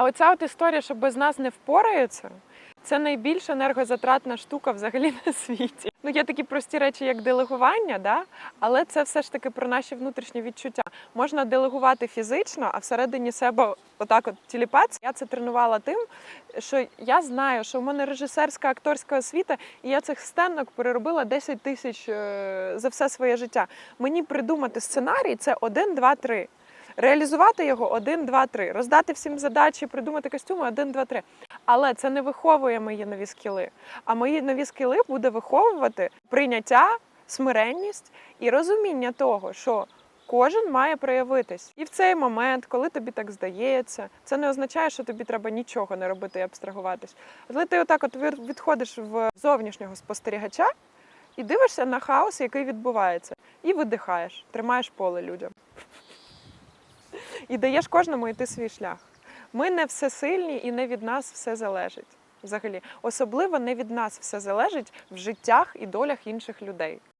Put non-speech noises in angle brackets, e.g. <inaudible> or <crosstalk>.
А оця от історія, що без нас не впораються, це найбільш енергозатратна штука взагалі <laughs> на світі. Ну, є такі прості речі, як делегування, да? але це все ж таки про наші внутрішні відчуття. Можна делегувати фізично, а всередині себе отак от тіліпатися. Я це тренувала тим, що я знаю, що в мене режисерська акторська освіта, і я цих сценок переробила 10 тисяч е, за все своє життя. Мені придумати сценарій це один, два, три. Реалізувати його один, два, три. Роздати всім задачі, придумати костюми один, два, три. Але це не виховує мої нові скіли. А мої нові скіли буде виховувати прийняття, смиренність і розуміння того, що кожен має проявитись. І в цей момент, коли тобі так здається, це не означає, що тобі треба нічого не робити і абстрагуватись. Коли ти отак от відходиш в зовнішнього спостерігача і дивишся на хаос, який відбувається, і видихаєш, тримаєш поле людям. І даєш кожному йти свій шлях. Ми не всесильні і не від нас все залежить. Взагалі, особливо не від нас все залежить в життях і долях інших людей.